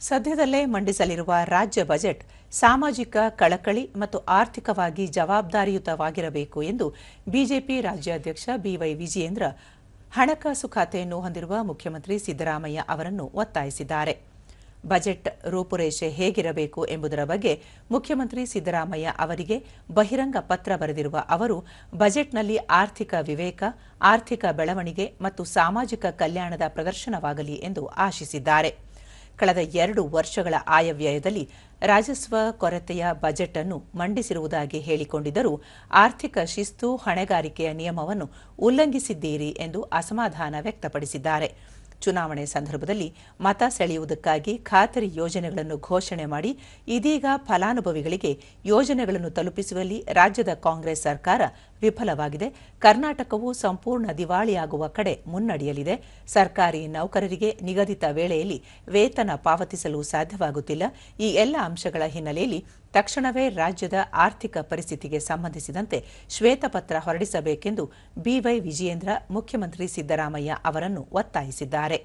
ಸದ್ಯದಲ್ಲೇ ಮಂಡಿಸಲಿರುವ ರಾಜ್ಯ ಬಜೆಟ್ ಸಾಮಾಜಿಕ, ಕಳಕಳಿ ಮತ್ತು ಆರ್ಥಿಕವಾಗಿ ಜವಾಬ್ದಾರಿಯುತವಾಗಿರಬೇಕು ಎಂದು ಬಿಜೆಪಿ ರಾಜ್ಯಾಧ್ಯಕ್ಷ ಬಿವೈ ವಿಜಯೇಂದ್ರ ಹಣಕಾಸು ಖಾತೆಯನ್ನು ಹೊಂದಿರುವ ಮುಖ್ಯಮಂತ್ರಿ ಸಿದ್ದರಾಮಯ್ಯ ಅವರನ್ನು ಒತ್ತಾಯಿಸಿದ್ದಾರೆ. ಬಜೆಟ್ ರೂಪುರೇಷೆ ಹೇಗಿರಬೇಕು ಎಂಬುದರ ಬಗ್ಗೆ ಮುಖ್ಯಮಂತ್ರಿ ಸಿದ್ದರಾಮಯ್ಯ ಅವರಿಗೆ ಬಹಿರಂಗ ಪತ್ರ ಬರೆದಿರುವ ಅವರು, ಬಜೆಟ್ನಲ್ಲಿ ಆರ್ಥಿಕ ವಿವೇಕ, ಆರ್ಥಿಕ ಬೆಳವಣಿಗೆ ಮತ್ತು ಸಾಮಾಜಿಕ ಕಲ್ಯಾಣದ ಪ್ರದರ್ಶನವಾಗಲಿ ಎಂದು ಆಶಿಸಿದ್ದಾರೆ. ಕಳೆದ ಎರಡು ವರ್ಷಗಳ ಆಯವ್ಯಯದಲ್ಲಿ ರಾಜಸ್ವ ಕೊರತೆಯ ಬಜೆಟ್ ಅನ್ನು ಮಂಡಿಸಿರುವುದಾಗಿ ಹೇಳಿಕೊಂಡಿದ್ದರೂ ಆರ್ಥಿಕ ಶಿಸ್ತು ಹೊಣೆಗಾರಿಕೆಯ ನಿಯಮವನ್ನು ಉಲ್ಲಂಘಿಸಿದ್ದೀರಿ ಎಂದು ಅಸಮಾಧಾನ ವ್ಯಕ್ತಪಡಿಸಿದ್ದಾರೆ. ಚುನಾವಣೆ ಸಂದರ್ಭದಲ್ಲಿ ಮತ ಸೆಳೆಯುವುದಕ್ಕಾಗಿ ಖಾತರಿ ಯೋಜನೆಗಳನ್ನು ಘೋಷಣೆ ಮಾಡಿ, ಇದೀಗ ಫಲಾನುಭವಿಗಳಿಗೆ ಯೋಜನೆಗಳನ್ನು ತಲುಪಿಸುವಲ್ಲಿ ರಾಜ್ಯದ ಕಾಂಗ್ರೆಸ್ ಸರ್ಕಾರ ವಿಫಲವಾಗಿದೆ. ಕರ್ನಾಟಕವು ಸಂಪೂರ್ಣ ದಿವಾಳಿಯಾಗುವ ಕಡೆ ಮುನ್ನಡೆಯಲಿದೆ. ಸರ್ಕಾರಿ ನೌಕರರಿಗೆ ನಿಗದಿತ ವೇಳೆಯಲ್ಲಿ ವೇತನ ಪಾವತಿಸಲು ಸಾಧ್ಯವಾಗುತ್ತಿಲ್ಲ. ಈ ಎಲ್ಲ ಅಂಶಗಳ ಹಿನ್ನೆಲೆಯಲ್ಲಿ ತಕ್ಷಣವೇ ರಾಜ್ಯದ ಆರ್ಥಿಕ ಪರಿಸ್ಥಿತಿಗೆ ಸಂಬಂಧಿಸಿದಂತೆ ಶ್ವೇತಪತ್ರ ಹೊರಡಿಸಬೇಕೆಂದು ಬಿವೈ ವಿಜಯೇಂದ್ರ ಮುಖ್ಯಮಂತ್ರಿ ಸಿದ್ದರಾಮಯ್ಯ ಅವರನ್ನು ಒತ್ತಾಯಿಸಿದ್ದಾರೆ.